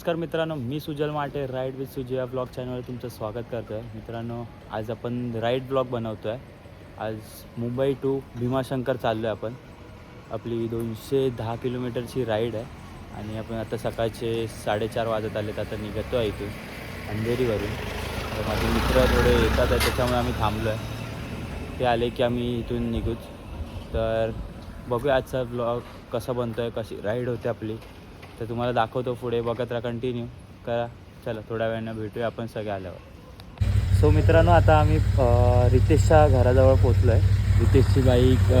नमस्कार मित्रांनो मी सुजल माटे राईड विथ सुजय या ब्लॉग चॅनलवर तुमचं स्वागत करतो आहे मित्रांनो आज आपण राईड ब्लॉग बनवतो आहे आज मुंबई टू भीमाशंकर चाललो आहे आपण. आपली दोनशे दहा किलोमीटरची राईड आहे. आणि आपण आता सकाळचे साडेचार वाजत आले तर आता निघतो आहे इथून अंधेरीवरून. तर माझे मित्र थोडे येतात आहे त्याच्यामुळे आम्ही थांबलो आहे ते आले की आम्ही इथून निघूच. तर बघूया आजचा ब्लॉग कसा बनतो आहे कशी राईड होते आपली. तर तुम्हाला दाखवतो पुढे बघत राहा कंटिन्यू करा. चला थोड्या वेळानं भेटूया आपण सगळे आल्यावर. सो मित्रांनो आता आम्ही रितेशच्या घराजवळ पोचलो आहे रितेशची बाईक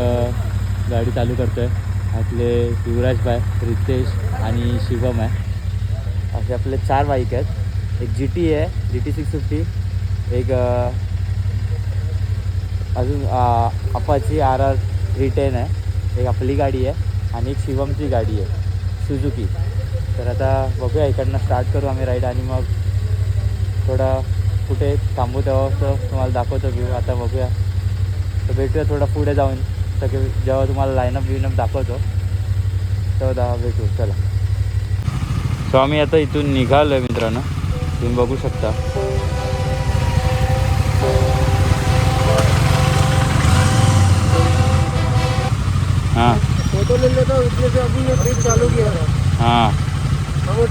गाडी चालू करतो आहे आपले युवराज बाय रितेश आणि शिवम आहे. असे आपले चार बाईक आहेत. एक जी टी आहे जी टी सिक्स फिफ्टी एक अजून Apache R R three ten आहे. एक आपली गाडी आहे आणि एक शिवमची गाडी आहे सुजुकी तर आता बघूया इकडनं स्टार्ट करू आम्ही राईड आणि मग थोडा कुठे थांबू तेव्हा असं तुम्हाला दाखवतो व्ह्यू आता बघूया. तर भेटूया थोडा पुढे जाऊन. सगळे जेव्हा तुम्हाला लाईनअप बिनअप दाखवतो तेव्हा दा भेटू. चला. सो आम्ही आता इथून निघालो आहे मित्रांनो. तुम्ही बघू शकता. हां. लेता हूँ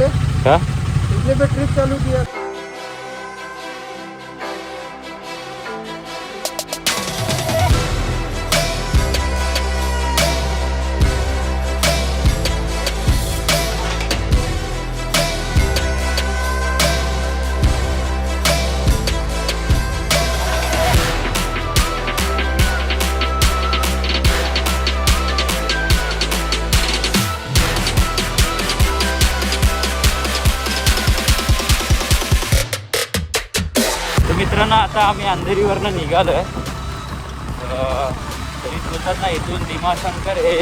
ये ट्रिप चालू का आता आम्ही अंधेरीवरनं निघालो आहे तरी बोलतात ना इथून भीमाशंकर हे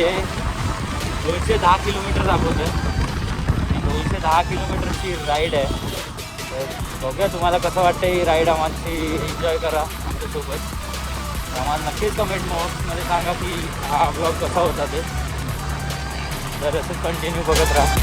दोनशे दहा किलोमीटर दाखवतं आहे दोनशे दहा किलोमीटरची राईड आहे. तर बघूया तुम्हाला कसं वाटतं ही राईड आम्हाला एन्जॉय करा आमच्यासोबत आम्हाला नक्कीच कमेंट बॉक्समध्ये सांगा की हा ब्लॉग कसा होता ते. तर असं कंटिन्यू बघत राहा.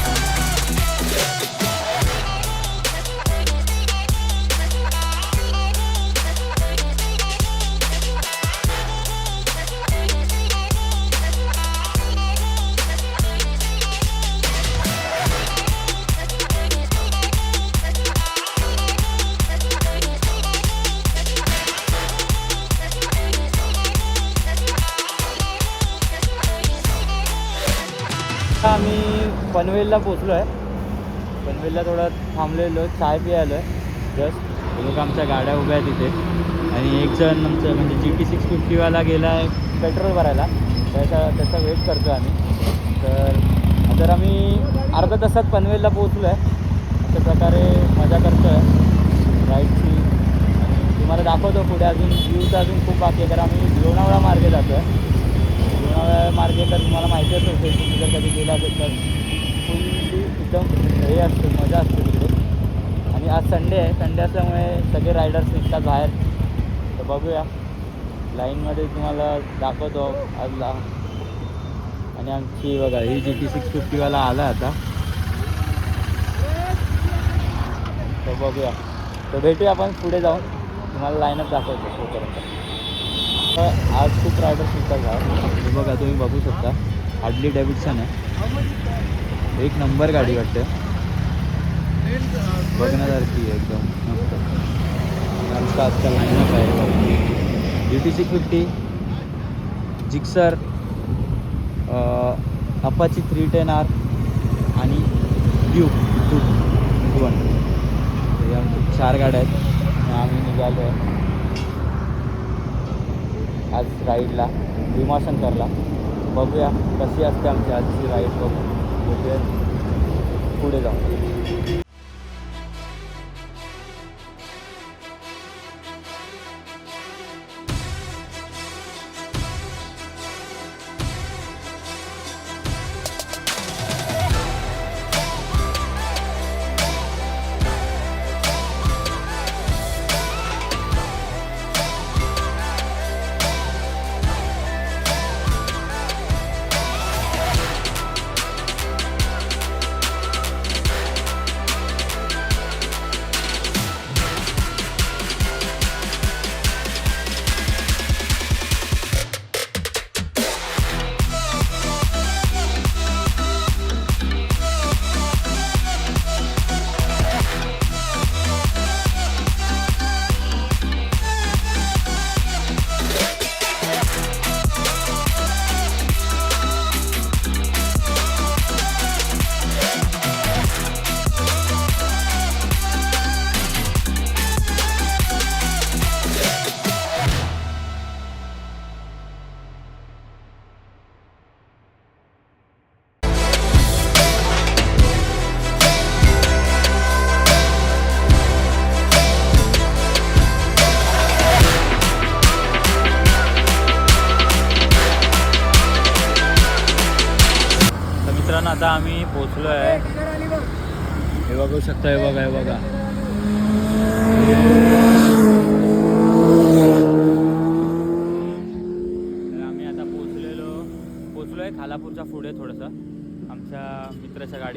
पनवेलला पोचलो आहे पनवेलला थोडं थांबलेलो चाय प्यायलो आहे जस्ट लोक आमच्या गाड्या उभ्या आहेत तिथे आणि एक जण आमचं म्हणजे जी टी सिक्स फिफ्टीवाला गेला आहे पेट्रोल भरायला. त्याचा त्याचा वेट करतो आम्ही. तर तर आम्ही अर्धा तासात पनवेलला पोचलो आहे अशा प्रकारे मजा करतो आहे राईडची आणि तुम्हाला दाखवतो पुढे अजून व्ह्यूचं अजून खूप बाकी आहे. तर आम्ही लोणावळा मार्गे जातो आहे लोणावळा मार्गे तर तुम्हाला माहिती असेल तुम्ही जर कधी गेला असेल तर. एकदम हे असते मजा असते तिकडे. आणि आज संडे आहे संडे असल्यामुळे सगळे रायडर्स निघतात बाहेर. तर बघूया. लाईनमध्ये तुम्हाला दाखवतो आज ला आणि आमची बघा ही जी टी सिक्स फिफ्टीवाला आला आता. तर बघूया. तर भेटूया आपण पुढे जाऊन. तुम्हाला लाईनच दाखवतो तोपर्यंत. तर आज खूप रायडर्स निघतात बाहेर. बघा तुम्ही बघू शकता. हार्डली डेव्हिडसन आहे. एक नंबर गाडी वाटते. बघण्यासारखी आहे एकदम मस्त. आजचा लाईनअप आहे. G T C fifty Gixxer Apache three ten R आणि ब्यू टू वन हे आमचे चार गाड्या आहेत. आम्ही निघालो आहे. आज राईडला भीमाशंकरला. बघूया कशी असते आमची आजची राईड बघू बघूया पुढे जाऊ.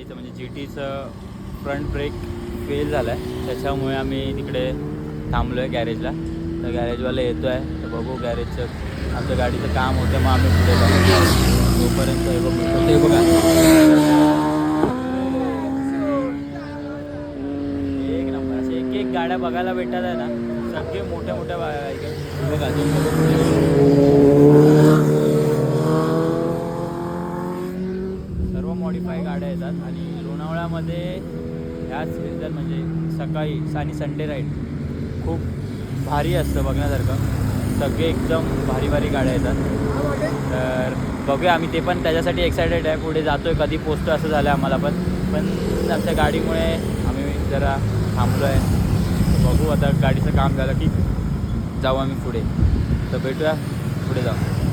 मित्राच्या गाडीचं म्हणजे जी टीचं फ्रंट ब्रेक फेल झाला आहे त्याच्यामुळे आम्ही तिकडे थांबलो आहे गॅरेजला तर गॅरेजवाला येतो आहे तर बघू गॅरेजचं आमच्या गाडीचं काम होतं मग आम्ही पुढे जाऊ. तोपर्यंत हे बघू ते बघा. एक नंबर असे एक एक गाड्या बघायला भेटतात आहे ना. सगळे मोठ्या मोठ्या बा- इकडे. बघा दोन सर्व मॉडीफाय गाड्या येतात आणि मध्ये ह्याच सीझन म्हणजे सकाळी आणि संडे राईड खूप भारी असतं बघण्यासारखं. सगळे एकदम भारी भारी गाड्या येतात. तर बघूया आम्ही ते पण त्याच्यासाठी एक्सायटेड आहे. पुढे जातोय. कधी पोचतो असं झालं आम्हाला पण. पण आमच्या गाडीमुळे आम्ही जरा थांबलो आहे बघू आता गाडीचं काम झालं की जाऊ आम्ही पुढे. तर भेटूया. पुढे जाऊ.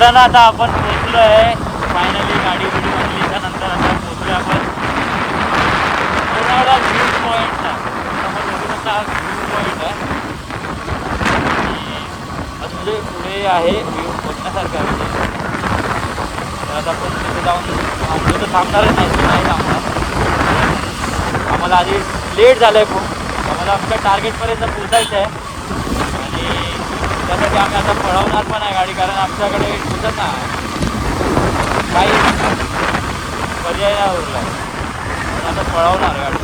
मित्रांनो आता आपण पोचलो आहे फायनली गाडी बिडी बसली नंतर आता पोचलो आपण. लोणावळा व्ह्यू पॉईंटचा लोणावळा व्ह्यू पॉईंट आहे. म्हणजे पुढे आहे व्ह्यू बघण्यासारखं आहे. म्हणजे तर आता आपण तिथे जाऊन थांबलो तर थांबणारच नाही नाही थांबणार. आम्हाला आधी लेट झालं आहे खूप. आम्हाला आमच्या टार्गेटपर्यंत पोचायचं आहे त्यासाठी आम्ही आता पळवणार पण आहे गाडी कारण आमच्याकडे पोचत ना काही पर्याय नाही उरला. आता पळवणार गाडी.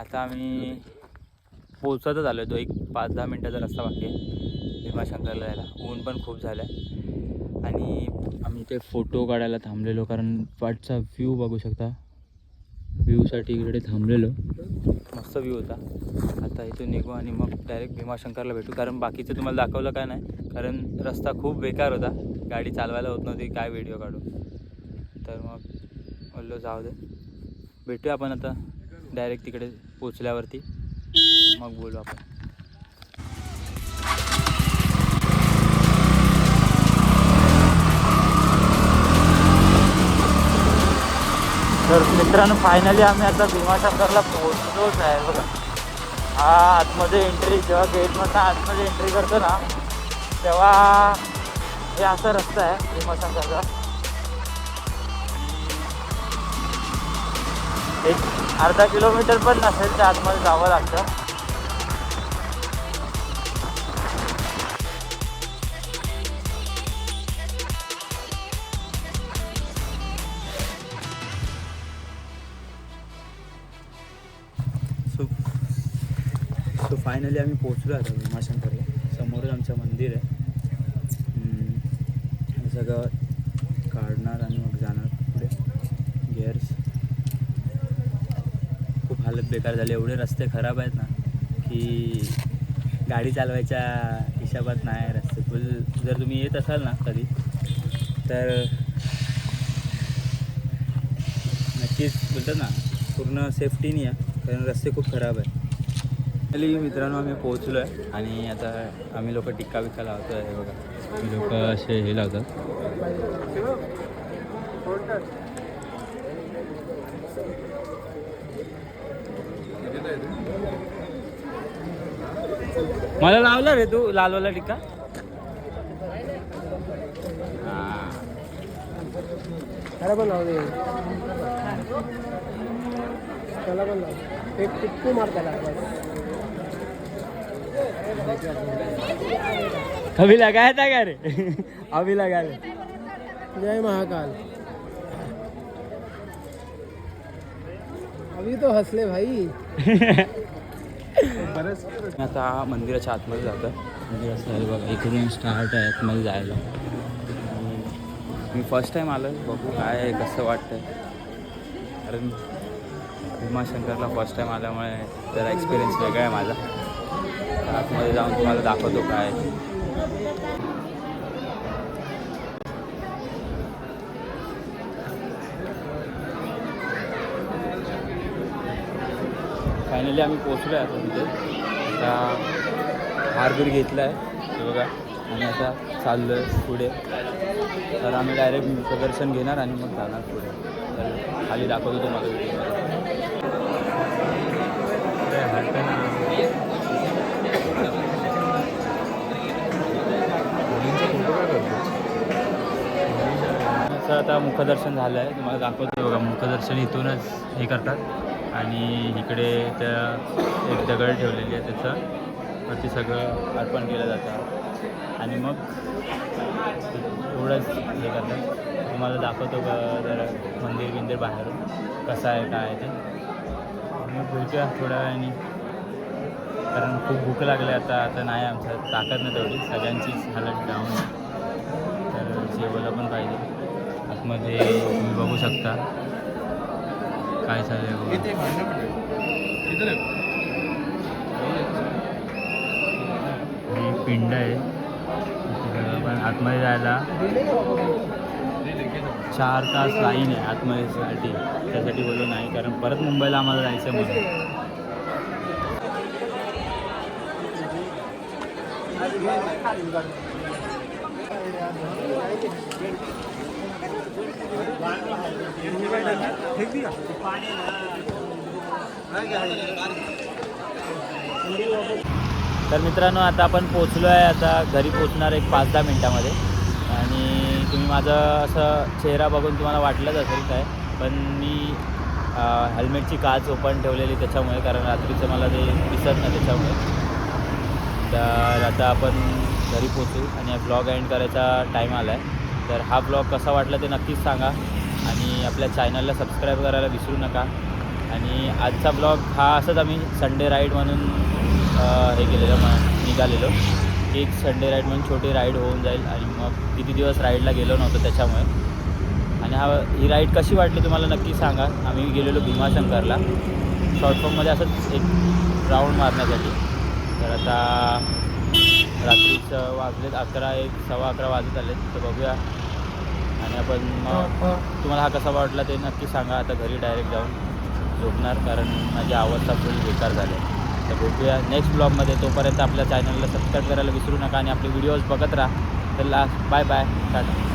आता आम्ही पोचतच आलो तो एक पाच दहा मिनटाचा रस्ता बाकी आहे. भीमाशंकरला जायला ऊन पण खूप झालं आहे आणि आम्ही ते फोटो काढायला थांबलेलो कारण पाठचा व्ह्यू बघू शकता. व्ह्यूसाठी इकडे थांबलेलो. मस्त व्ह्यू होता. आता इथून निघू आणि मग डायरेक्ट भीमाशंकरला भेटू. कारण बाकीचं तुम्हाला दाखवलं काय नाही? कारण रस्ता खूप बेकार होता. गाडी चालवायला होत नव्हती काय व्हिडिओ काढू? तर मग बोललो जाऊ दे. भेटूया आपण आता डायरेक्ट तिकडे पोचल्यावरती मग बोलू आपण. तर मित्रांनो फायनली आम्ही आता भीमाशंकरला पोहोचलोच आहे बघा. हा आतमध्ये एंट्री जेव्हा गेटमधनं आतमध्ये एंट्री करतो ना तेव्हा हे असा रस्ता आहे भीमाशंकरचा. एक अर्धा किलोमीटर पण नसेल त्या आतमध्ये जावं लागतं. फायनली आम्ही पोचलो आता भीमाशंकरला. समोरच आमचं मंदिर आहे. सगळं काढणार आणि मग जाणार पुढे. गिअर्स खूप हालत बेकार झाली. एवढे रस्ते खराब आहेत ना की गाडी चालवायच्या हिशोबात नाही रस्ते. फुल जर तुम्ही येत असाल ना कधी तर नक्कीच बोलतात ना पूर्ण सेफ्टीनी या कारण रस्ते खूप खराब आहे फायनली मित्रांनो आम्ही पोहोचलो आहे आणि आता आम्ही लोक टिक्का बिक्का लावतो आहे बघा. लोक असे हे लावतात. मला लावला रे तू लालवाला टिक्का? हां पण लावू दे. त्याला पण लाव एक टिप्पू मार त्याला. अभी लगाया था क्या रे? अभी लगा रे जय महाकाल। अभी तो हसले भाई। आता मंदिराच्या आतमध्ये जातो. मंदिर असं बघा इकडून स्टार्ट आहे आतमध्ये जायला. मी फर्स्ट टाईम आलो बघू काय आहे कसं वाटतं कारण भीमाशंकरला फर्स्ट टाईम आल्यामुळे जरा एक्सपिरियन्स वेगळा आहे माझा. आतमध्ये जाऊन तुम्हाला दाखवतो काय. फायनली आम्ही पोचलो आहे आता तिथे. आता हारबीर घेतला आहे हे बघा आणि आता चाललो आहे पुढे. तर आम्ही डायरेक्ट प्रदर्शन घेणार आणि मग जाणार पुढे. तर खाली दाखवतो तुम्हाला व्हिडिओमध्ये असं आता मुखदर्शन झालं आहे. तुम्हाला दाखवतो बघा मुखदर्शन इथूनच हे करतात. आणि इकडे त्या एक दगड ठेवलेली आहे त्याचं. वरती सगळं अर्पण केलं जातं. आणि मग एवढंच हे करतात. तुम्हाला दाखवतो का जरा मंदिर बिंदिर बाहेरून कसं आहे काय आहे ते. मग भेटूया थोड्या वेळाने. कारण खूप भूक लागली आता. आता नाही आमचं ताकद नाही तेवढी. सगळ्यांचीच हालत डाऊन तर जेवायला पण पाहिजे. आतमध्ये तुम्ही बघू शकता. काय चालू आहे. बघा. ही पिंड आहे. पण आतमध्ये जायला चार तास लाईन आहे आतमध्ये. साठी त्यासाठी बोललो नाही कारण परत मुंबईला आम्हाला जायचं आहे म्हणून. तर मित्रांनो आता आपण पोचलो आहे आता घरी पोचणार एक पाच दहा मिनटामध्ये. आणि तुम्ही माझं असं चेहरा बघून तुम्हाला वाटलंच असेल काय पण मी हेल्मेटची काच ओपन ठेवलेली त्याच्यामुळे कारण रात्रीचं मला ते दिसत नाही त्याच्यामुळे. तर आता आपण घरी पोचू आणि ब्लॉग एंड करायचा टाईम आला आहे तर हा ब्लॉग कसा वाटला ते नक्कीच सांगा. आणि आपल्या चॅनलला सबस्क्राईब करायला विसरू नका. आणि आजचा ब्लॉग हा असंच आम्ही संडे राईड म्हणून हे केलेलं मग निघालेलो. एक संडे राईड म्हणून छोटी राईड होऊन जाईल आणि मग किती दिवस राईडला गेलो नव्हतो त्याच्यामुळे. आणि हा ही राईड कशी वाटली तुम्हाला नक्की सांगा. आम्ही गेलेलो भीमाशंकरला. शॉर्ट फॉर्ममध्ये असंच एक राऊंड मारण्यासाठी. तर आता रात्रीचं वाजलेत अकरा एक सव्वा अकरा वाजत आलेत तर बघूया. आणि आपण मग तुम्हाला हा कसा वाटला ते नक्की सांगा. आता घरी डायरेक्ट जाऊन झोपणार कारण माझी अवस्था फुल बेकार झाली. तर भेटूया नेक्स्ट ब्लॉगमध्ये तोपर्यंत आपल्या चॅनलला सबस्क्राईब करायला विसरू नका आणि आपले व्हिडिओज बघत राहा. तर लास्ट बाय बाय टाटा